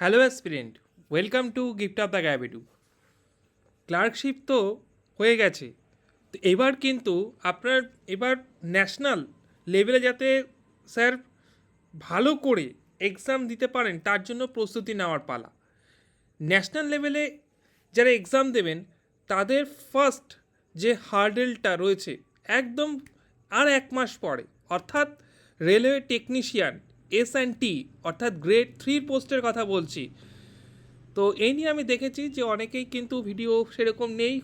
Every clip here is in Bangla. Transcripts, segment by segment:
Hello aspirant welcome to gift of the গ্যাবিটু clerkship তো হয়ে গেছে। তো এবার কিন্তু আপনার, এবার ন্যাশনাল লেভেলে যাতে স্যার ভালো করে এক্সাম দিতে পারেন, তার জন্য প্রস্তুতি নেওয়ার পালা। ন্যাশনাল লেভেলে যারা এক্সাম দেবেন, তাদের ফার্স্ট যে হার্ডেলটা রয়েছে, একদম আর এক মাস পরে, অর্থাৎ railway technician S and T অর্থাৎ গ্রেড থ্রির পোস্টের কথা বলছি। তো এই নিয়ে আমি দেখেছি যে অনেকেই কিন্তু ভিডিও সেরকম নেই,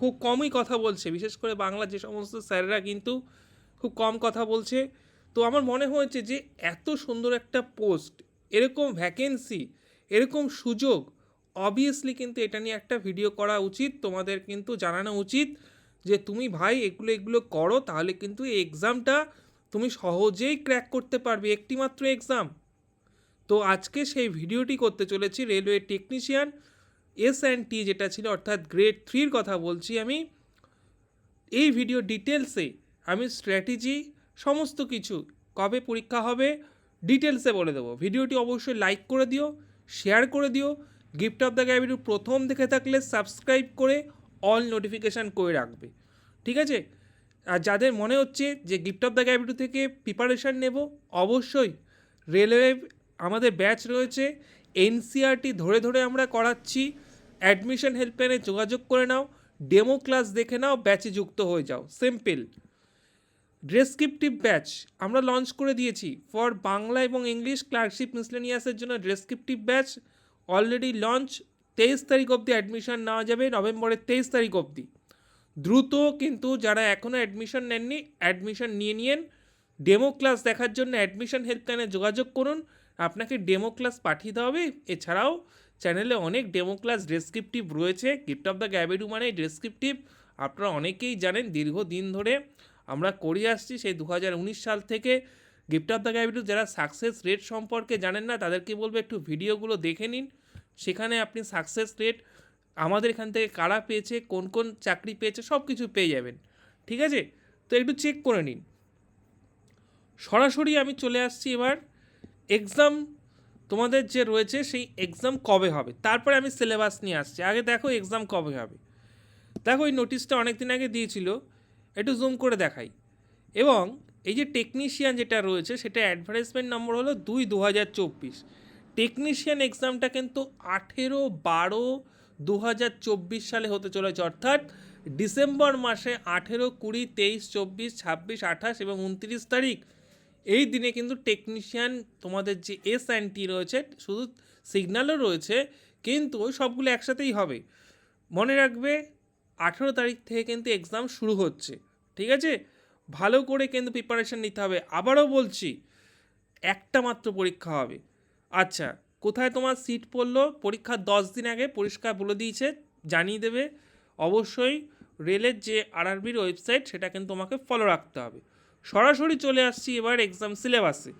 খুব কমই কথা বলছে। বিশেষ করে বাংলা যে সমস্ত স্যাররা কিন্তু খুব কম কথা বলছে। তো আমার মনে হয়েছে যে এত সুন্দর একটা পোস্ট এরকম ভ্যাকেন্সি এরকম সুযোগ অবভিয়াসলি কিন্তু এটা নিয়ে একটা ভিডিও করা উচিত, তোমাদের কিন্তু জানানো উচিত যে তুমি ভাই এগুলো এগুলো করো, তাহলে কিন্তু এই এক্সামটা তুমি সহজেই ক্র্যাক করতে পারবে একটি মাত্র এক্সাম তো আজকে সেই ভিডিওটি করতে চলেছি railway technician S and T যেটা ছিল অর্থাৎ গ্রেড থ্রির কথা বলছি আমি। এই ভিডিও ডিটেলসে আমি স্ট্র্যাটেজি সমস্ত কিছু কবে পরীক্ষা হবে ডিটেলসে বলে দেবো। ভিডিওটি অবশ্যই লাইক করে দিও শেয়ার করে দিও গিফট অফ দ্য গ্যাবিটু প্রথম দেখে থাকলে সাবস্ক্রাইব করে অল নোটিফিকেশান করে রাখবে। ঠিক আছে? আর যাদের মনে হচ্ছে যে গিফট অফ দ্য গ্যাবিটু থেকে প্রিপারেশান নেব, অবশ্যই রেলওয়ে আমাদের ব্যাচ রয়েছে। এনসিআরটি ধরে ধরে আমরা করাচ্ছি। অ্যাডমিশন হেল্পলাইনে যোগাযোগ করে নাও ডেমো ক্লাস দেখে নাও ব্যাচে যুক্ত হয়ে যাও। সিম্পল ডেসক্রিপটিভ ব্যাচ আমরা লঞ্চ করে দিয়েছি। ফর বাংলা এবং ইংলিশ ক্লার্কশিপ মিসলেনিয়াসের জন্য ড্রেসক্রিপটিভ ব্যাচ অলরেডি লঞ্চ তেইশ তারিখ অবধি অ্যাডমিশন নেওয়া যাবে, নভেম্বরের তেইশ তারিখ অবধি। দ্রুত কিন্তু যারা এখনও অ্যাডমিশন নেননি অ্যাডমিশন নিয়ে নিয়েন। ডেমো ক্লাস দেখার জন্য অ্যাডমিশন হেল্পলাইনে যোগাযোগ করুন। আপনাকে ডেমো ক্লাস পাঠিয়ে দেওয়া হবে। এছাড়াও চ্যানেলে অনেক ডেমো ক্লাস ডেসক্রিপটিভ রয়েছে। গিফট অফ দ্য গ্যাবেডু মানে ডেসক্রিপটিভ আপনারা অনেকেই জানেন, দীর্ঘদিন ধরে আমরা করে আসছি সেই দু হাজার উনিশ সাল থেকে। গিফট অফ দ্য গ্যাবিটু যারা সাকসেস রেট সম্পর্কে জানেন না, তাদেরকে বলব একটু ভিডিওগুলো দেখে নিন। সেখানে আপনি সাকসেস রেট আমাদের এখান থেকে কারা পেয়েছে, কোন কোন চাকরি পেয়েছে সব কিছু পেয়ে যাবেন। ঠিক আছে? তো একটু চেক করে নিন। সরাসরি আমি চলে আসছি এবার। এক্সাম তোমাদের যে রয়েছে, সেই এক্সাম কবে হবে? তারপরে আমি সিলেবাস নিয়ে আসছি। আগে দেখো এক্সাম কবে হবে। দেখো, এই নোটিশটা অনেক দিন আগে দিয়েছিল। একটু জুম করে দেখাই। এবং এই যে টেকনিশিয়ান যেটা রয়েছে, সেটা অ্যাডভার্টাইজমেন্ট নম্বর হলো দুই দু হাজার চব্বিশ টেকনিশিয়ান এক্সামটা কিন্তু আঠেরো বারো দু হাজার চব্বিশ সালে হতে চলেছে, অর্থাৎ ডিসেম্বর মাসে আঠেরো কুড়ি তেইশ চব্বিশ ছাব্বিশ আঠাশ এবং উনত্রিশ তারিখ। এই দিনে কিন্তু টেকনিশিয়ান তোমাদের যে এস অ্যান্ড টি রয়েছে, শুধু সিগন্যালও রয়েছে, কিন্তু ওই সবগুলো একসাথেই হবে। মনে রাখবে, আঠেরো তারিখ থেকে কিন্তু এক্সাম শুরু হচ্ছে, ঠিক আছে? ভালো করে কিন্তু প্রিপারেশান নিতে হবে। আবারও বলছি, একটা মাত্র পরীক্ষা হবে। আচ্ছা কোথায় তোমার সিট পড়ল? পরীক্ষার দশ দিন আগে পরিষ্কার বলে দিয়েছে, জানিয়ে দেবে। অবশ্যই রেলের যে আরআরবির ওয়েবসাইট সেটা কিন্তু তোমাকে ফলো রাখতে হবে। সরাসরি চলে আসছি এবার এক্সাম সিলেবাসে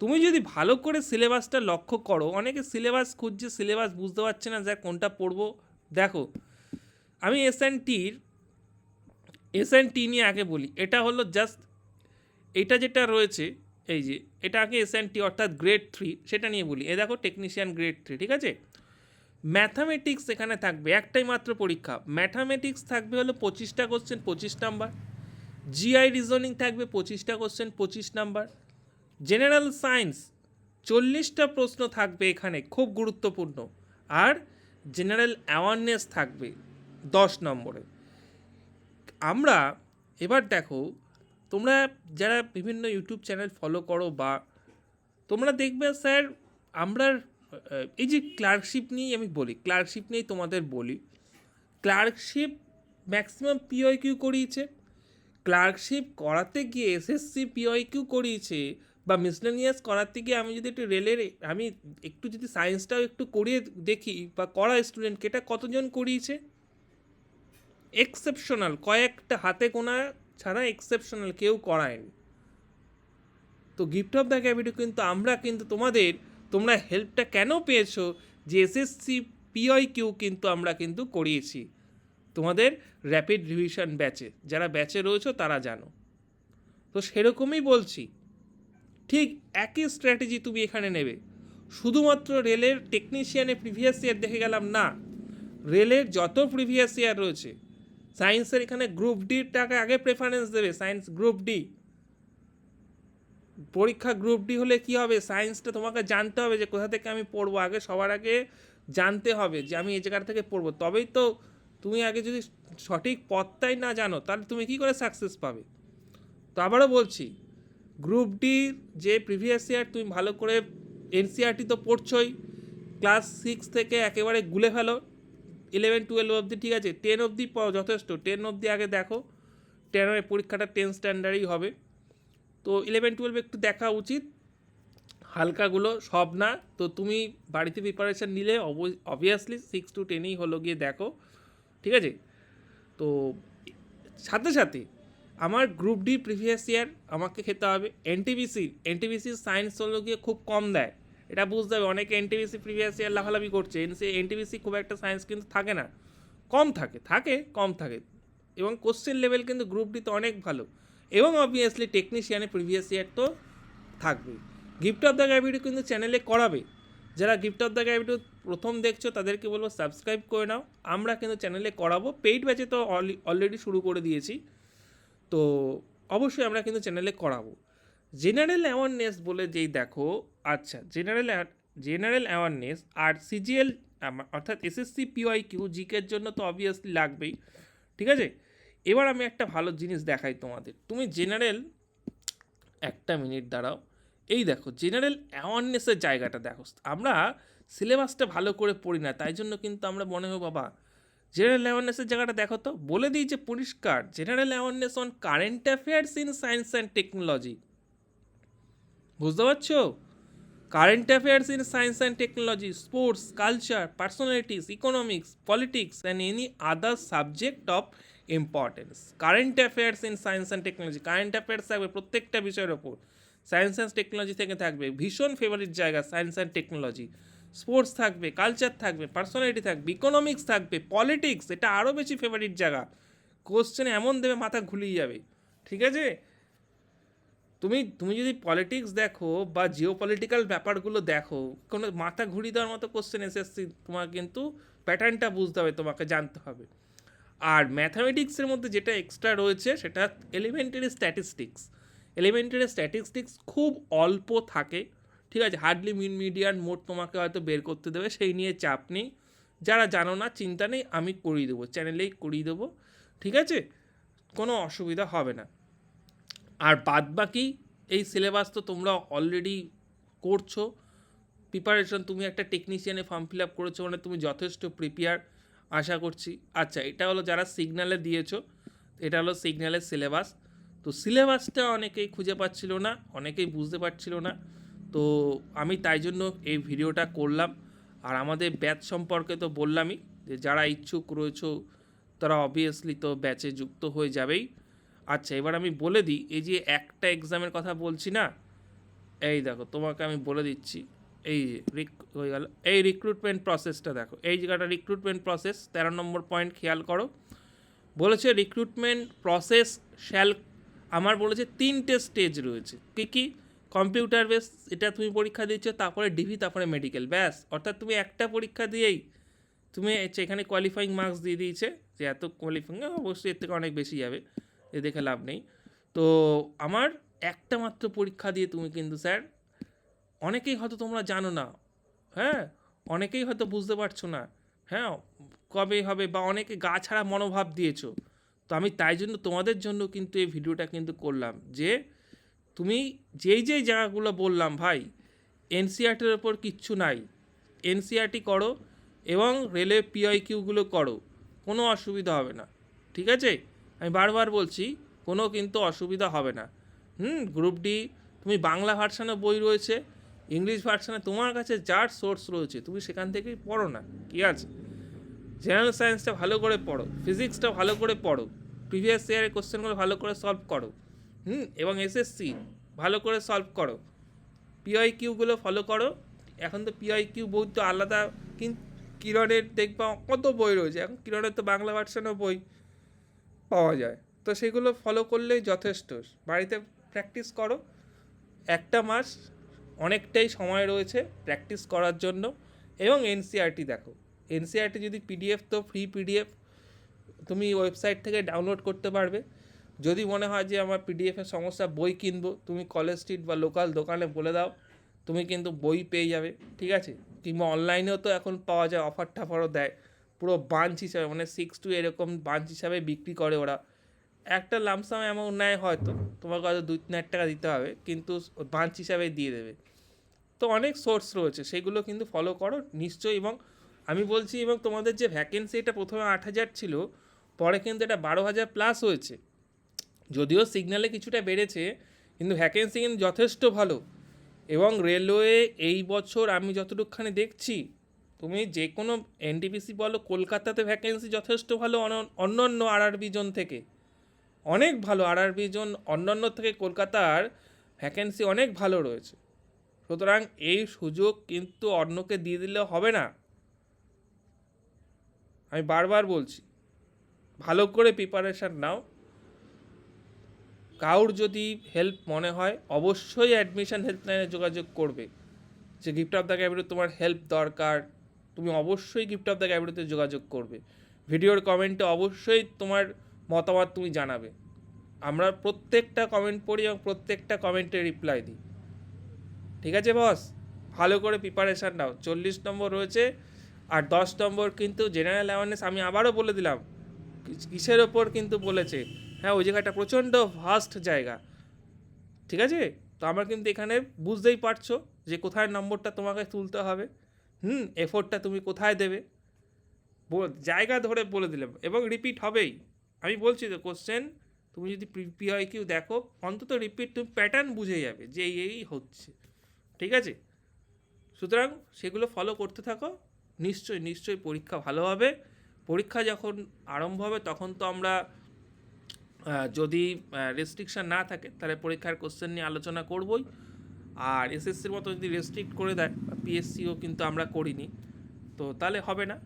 তুমি যদি ভালো করে সিলেবাসটা লক্ষ্য করো, অনেকে সিলেবাস খুঁজছে সিলেবাস বুঝতে পারছে না যে কোনটা পড়ব। দেখো, আমি এস অ্যান্ড টির এস অ্যান্ড টি নিয়ে আগে বলি। এটা হলো জাস্ট এটা যেটা রয়েছে এই যে এটা আগে এস অ্যান্ড টি অর্থাৎ গ্রেড থ্রি সেটা নিয়ে বলি। এ দেখো টেকনিশিয়ান গ্রেড থ্রি ঠিক আছে? ম্যাথামেটিক্স এখানে থাকবে, একটাই মাত্র পরীক্ষা। ম্যাথামেটিক্স থাকবে হলো পঁচিশটা কোশ্চেন পঁচিশ নাম্বার জিআই রিজনিং থাকবে পঁচিশটা কোশ্চেন পঁচিশ নাম্বার জেনারেল সায়েন্স চল্লিশটা প্রশ্ন থাকবে এখানে, খুব গুরুত্বপূর্ণ। আর জেনারেল অ্যাওয়ারনেস থাকবে, দশ নম্বরে। আমরা, এবার দেখো তোমরা যারা বিভিন্ন ইউটিউব চ্যানেল ফলো করো বা তোমরা দেখবে স্যার, আমরা এই যে ক্লার্কশিপ নিয়েই আমি বলি ক্লার্কশিপ নিয়েই তোমাদের বলি clerkship maximum P Y Q করিয়েছে ক্লার্কশিপ করাতে গিয়ে এসএসসি পিওই কিউ করিয়েছে বা মিসলেনিয়াস করাতে গিয়ে আমি যদি একটু রেলের আমি একটু যদি সায়েন্সটাও একটু করিয়ে দেখি বা করা স্টুডেন্টকে এটা কতজন করিয়েছে? এক্সেপশনাল কয়েকটা হাতে গোনা ছাড়া এক্সেপশনাল কেউ করায়নি তো গিফট অফ দ্য ক্যাবিটু কিন্তু আমরা কিন্তু তোমাদের, তোমরা হেল্পটা কেন পেয়েছ? যে এসএসসি পিআই কিউ কিন্তু আমরা কিন্তু করিয়েছি। তোমাদের র্যাপিড রিভিশন ব্যাচে যারা ব্যাচে রয়েছো তারা জানো। তো সেরকমই বলছি। ঠিক একই স্ট্র্যাটেজি তুমি এখানে নেবে। শুধুমাত্র রেলের টেকনিশিয়ানে প্রিভিয়াস ইয়ার দেখে গেলাম না, রেলের যত প্রিভিয়াস ইয়ার রয়েছে সায়েন্সের এখানে গ্রুপ ডির টাকা আগে প্রেফারেন্স দেবে সায়েন্স গ্রুপ ডি পরীক্ষা গ্রুপ ডি হলে কি হবে? সায়েন্সটা তোমাকে জানতে হবে যে কোথা থেকে আমি পড়ব। আগে সবার আগে জানতে হবে যে আমি এই জায়গা থেকে পড়ব। তবেই তো তুমি আগে যদি সঠিক পথটাই না জানো, তাহলে তুমি কি করে সাকসেস পাবে? তো আবারও বলছি গ্রুপ ডির যে প্রিভিয়াস ইয়ার তুমি ভালো করে এনসিআরটি তো পড়ছই ক্লাস সিক্স থেকে একেবারে গুলে ফেলো। ইলেভেন টুয়েলভ অবধি, ঠিক আছে? টেন অবধি যথেষ্ট। টেন অবধি আগে দেখো। টেনের পরীক্ষাটা টেন স্ট্যান্ডার্ডই হবে। তো ইলেভেন টুয়েলভ একটু দেখা উচিত। হালকাগুলো, সব না। তো তুমি বাড়িতে প্রিপারেশান নিলে অবভিয়াসলি সিক্স টু টেনেই হলো গিয়ে দেখো। ঠিক আছে? তো সাথে সাথে আমার গ্রুপ ডি প্রিভিয়াস ইয়ার আমাকে খেতে হবে। এনটিবিসি এনটিবিসির সায়েন্স হলো গিয়ে খুব কম দেয়। এটা বুঝতে হবে। অনেকে এনটিবিসি প্রিভিয়াস ইয়ার লাফালাফি করছে। এনসি এনটিবিসি খুব একটা সায়েন্স কিন্তু থাকে না। কম থাকে থাকে, কম থাকে। এবং কোশ্চেন লেভেল কিন্তু গ্রুপ ডিতে অনেক ভালো। এবং অবভিয়াসলি টেকনিশিয়ানে প্রিভিয়াস ইয়ার তো থাকবেই গিফট অফ দ্য গ্যাভিটি কিন্তু চ্যানেলে করাবে। যারা গিফট অফ দ্য গ্যাভিটি প্রথম দেখছ, তাদেরকে বলব সাবস্ক্রাইব করে নাও। আমরা কিন্তু চ্যানেলে করাবো। পেইড ব্যাচে তো অলরেডি শুরু করে দিয়েছি। তো অবশ্যই আমরা কিন্তু চ্যানেলে করাবো। জেনারেল অ্যাওয়ারনেস বলে যেই দেখো আচ্ছা জেনারেল জেনারেল অ্যাওয়ারনেস আর সিজিএল অর্থাৎ এসএসসি পিওয়াই কিউ জিকের জন্য তো অবভিয়াসলি লাগবেই, ঠিক আছে? এবার আমি একটা ভালো জিনিস দেখাই তোমাদের। তুমি জেনারেল একটা মিনিট দাঁড়াও। এই দেখো জেনারেল অ্যাওয়ারনেসের জায়গাটা দেখো। আমরা সিলেবাসটা ভালো করে পড়ি না, তাই জন্য কিন্তু আমরা মনে হয়, বাবা জেনারেল অ্যাওয়ারনেসের জায়গাটা দেখো তো। বলে দিই যে পরিষ্কার general awareness on current affairs in science and technology বুঝতে পারছ? Current affairs in science and technology sports culture personalities economics politics and any other subject of importance current affairs in science and technology current affairs থাকবে প্রত্যেকটা বিষয়ের ওপর। সায়েন্স অ্যান্ড টেকনোলজি থেকে থাকবে, ভীষণ ফেভারিট জায়গা সায়েন্স অ্যান্ড টেকনোলজি স্পোর্টস থাকবে কালচার থাকবে পার্সোনালিটি থাকবে ইকোনমিক্স থাকবে পলিটিক্স এটা আরও বেশি ফেভারিট জায়গা। কোশ্চেন এমন দেবে মাথা ঘুলিয়ে যাবে। ঠিক আছে? তুমি তুমি যদি পলিটিক্স দেখো বা জিও পলিটিক্যাল ব্যাপারগুলো দেখো, কোনো মাথা ঘুরিয়ে দেওয়ার মতো কোশ্চেন এসএসসি তোমার কিন্তু প্যাটার্নটা বুঝতে হবে, তোমাকে জানতে হবে। আর ম্যাথামেটিক্সের মধ্যে যেটা এক্সট্রা রয়েছে, সেটা এলিমেন্টারি স্ট্যাটিস্টিক্স এলিমেন্টারি স্ট্যাটিস্টিক্স খুব অল্প থাকে, ঠিক আছে? হার্ডলি মিন মিডিয়ান মোড তোমাকে হয়তো বের করতে দেবে, সেই নিয়ে চাপ নেই। যারা জানো না, চিন্তা নেই, আমি করিয়ে দেবো চ্যানেলেই করিয়ে দেবো, ঠিক আছে? কোনো অসুবিধা হবে না। আর বাদ বাকি এই সিলেবাস তো তোমরা অলরেডি করছ। প্রিপারেশন তুমি একটা টেকনিশিয়ানে ফর্ম ফিল আপ করেছ মানে তুমি যথেষ্ট প্রিপেয়ার আশা করছি। আচ্ছা এটা হলো যারা সিগনালে দিয়েছ, এটা হলো সিগন্যালের সিলেবাস তো সিলেবাসটা অনেকেই খুঁজে পাচ্ছিল না, অনেকেই বুঝতে পারছিল না। তো আমি তাই জন্য এই ভিডিওটা করলাম। আর আমাদের ব্যাচ সম্পর্কে তো বললামই যে যারা ইচ্ছুক রয়েছো, তারা অবভিয়াসলি তো ব্যাচে যুক্ত হয়ে যাবেই। আচ্ছা এবার আমি বলে দিই, এই যে একটা এক্সামের কথা বলছি না, এই দেখো, তোমাকে আমি বলে দিচ্ছি, এই যে রিক হয়ে গেল, এই রিক্রুটমেন্ট প্রসেসটা দেখো, এই জায়গাটা রিক্রুটমেন্ট প্রসেস তেরো নম্বর পয়েন্ট খেয়াল করো, বলেছে রিক্রুটমেন্ট প্রসেস শ্যাল আমার বলেছে তিনটে স্টেজ রয়েছে, কী কী? কম্পিউটার বেস এটা তুমি পরীক্ষা দিচ্ছ, তারপরে ডিভি তারপরে মেডিকেল ব্যাস, অর্থাৎ তুমি একটা পরীক্ষা দিয়েই, তুমি এখানে কোয়ালিফাইং মার্কস দিয়ে দিয়েছে, যে এত কোয়ালিফাইং অবশ্যই এর থেকে অনেক বেশি যাবে। এ দেখে লাভ নেই। তো আমার একটা মাত্র পরীক্ষা দিয়ে তুমি কিন্তু স্যার, অনেকেই হয়তো তোমরা জানো না হ্যাঁ? অনেকেই হয়তো বুঝতে পারছ না হ্যাঁ? কবে হবে বা অনেকে গা ছাড়া মনোভাব দিয়েছ। তো আমি তাই জন্য তোমাদের জন্য কিন্তু এই ভিডিওটা কিন্তু করলাম যে তুমি যেই যেই জায়গাগুলো বললাম ভাই এনসিআরটির ওপর কিচ্ছু নাই। এনসিআরটি করো এবং রেলে পিআইকিউগুলো করো, কোনো অসুবিধা হবে না, ঠিক আছে? আমি বারবার বলছি, কোনো কিন্তু অসুবিধা হবে না। হুম গ্রুপ ডি তুমি বাংলা ভার্সানে বই রয়েছে ইংলিশ ভার্সানে তোমার কাছে যার সোর্স রয়েছে, তুমি সেখান থেকেই পড়ো না, কি আছে? জেনারেল সায়েন্সটা ভালো করে পড়ো ফিজিক্সটা ভালো করে পড়ো প্রিভিয়াস ইয়ারের কোশ্চেনগুলো ভালো করে সলভ করো, হুম, এবং এসএসসি ভালো করে সলভ করো। পিআই কিউগুলো ফলো করো, এখন তো পিআই কিউ বই তো আলাদা, কিন্তু কিরণের দেখবা কত বই রয়েছে, এখন কিরণের তো বাংলা ভার্সানও বই। পাওয়া যায়। তো সেগুলো ফলো করলেই যথেষ্ট। বাড়িতে প্র্যাকটিস করো। একটা মাস অনেকটাই সময় রয়েছে প্র্যাকটিস করার জন্য। এবং এনসিআরটি দেখো। এনসিআরটি যদি পিডিএফ তো ফ্রি পিডিএফ তুমি ওয়েবসাইট থেকে ডাউনলোড করতে পারবে। যদি মনে হয় যে আমার পিডিএফের সমস্যা, বই কিনবো, তুমি কলেজ স্ট্রিট বা লোকাল দোকানে বলে দাও, তুমি কিন্তু বই পেয়ে যাবে। ঠিক আছে? কিংবা অনলাইনেও তো এখন পাওয়া যায় অফার টাফারও দেয়। পুরো বাঞ্চ হিসাবে মানে সিক্স টু এরকম বাঞ্চ হিসাবে বিক্রি করে ওরা। একটা লামসাম অ্যামাউন্ট নেয় হয়তো, তোমাকে হয়তো দুই তিন হাজার টাকা দিতে হবে, কিন্তু বাঞ্চ হিসাবে দিয়ে দেবে। তো অনেক সোর্স রয়েছে, সেগুলো কিন্তু ফলো করো নিশ্চয়ই, এবং আমি বলছি, এবং তোমাদের যে ভ্যাকেন্সি এটা প্রথমে আট হাজার ছিল, পরে কিন্তু এটা বারো হাজার প্লাস হয়েছে। যদিও সিগনালে কিছুটা বেড়েছে, কিন্তু ভ্যাকেন্সি কিন্তু যথেষ্ট ভালো। এবং রেলওয়ে এই বছর আমি যতটুকখানি দেখছি তুমি যে কোনো এনটিপিসি বলো, কলকাতাতে ভ্যাকেন্সি যথেষ্ট ভালো অন্য- অন্যান্য আরআরবি জোন থেকে। অনেক ভালো আর আরআরবি জোন অন্যান্য থেকে কলকাতার ভ্যাকেন্সি অনেক ভালো রয়েছে। সুতরাং এই সুযোগ কিন্তু অন্যকে দিয়ে দিলে হবে না। আমি বারবার বলছি, ভালো করে প্রিপারেশান নাও। কাউর যদি হেল্প মনে হয়, অবশ্যই অ্যাডমিশন হেল্পলাইনে যোগাযোগ করবে। যে গিফট অফ দ্য ক্যাবিনেট তোমার হেল্প দরকার। তুমি অবশ্যই গিফট অফ দ্য ক্যাবিনেটে যোগাযোগ করবে। ভিডিওর কমেন্টে অবশ্যই তোমার মতামত তুমি জানাবে। আমরা প্রত্যেকটা কমেন্ট পড়ি এবং প্রত্যেকটা কমেন্টে রিপ্লাই দিই। ঠিক আছে বস ভালো করে প্রিপারেশান নাও। চল্লিশ নম্বর রয়েছে আর দশ নম্বর কিন্তু জেনারেল অ্যাওয়ারনেস আমি আবারও বলে দিলাম। কিসের ওপর কিন্তু বলেছে? হ্যাঁ ওই জায়গাটা প্রচণ্ড ভাস্ট জায়গা। ঠিক আছে? তো আমরা কিন্তু এখানে বুঝতেই পারছ যে কোথায় নম্বরটা তোমাকে তুলতে হবে। হুম, এফোর্টটা তুমি কোথায় দেবে? জায়গা ধরে বলে দিলাম। এবং রিপিট হবেই। আমি বলছি তো কোশ্চেন তুমি যদি পিআই কিউ দেখো, অন্তত রিপিট তুমি প্যাটার্ন বুঝে যাবে যে এই হচ্ছে। ঠিক আছে? সুতরাং সেগুলো ফলো করতে থাকো। নিশ্চয়ই নিশ্চয়ই পরীক্ষা ভালো হবে। পরীক্ষা যখন আরম্ভ হবে, তখন তো আমরা যদি রেস্ট্রিকশান না থাকে, তাহলে পরীক্ষার কোশ্চেন নিয়ে আলোচনা করবই। আর এসএসসির মতো যদি রেস্ট্রিক্ট করে দেয় পিএসসিও কিন্তু আমরা করিনি, তো তাহলে হবে না।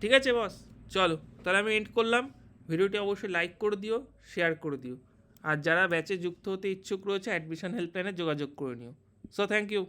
ঠিক আছে বস চলো, তাহলে আমি এন্ড করলাম। ভিডিওটি অবশ্যই লাইক করে দিও শেয়ার করে দিও। আর যারা ব্যাচে যুক্ত হতে ইচ্ছুক রয়েছে অ্যাডমিশন হেল্পলাইনে যোগাযোগ করে নিও। So thank you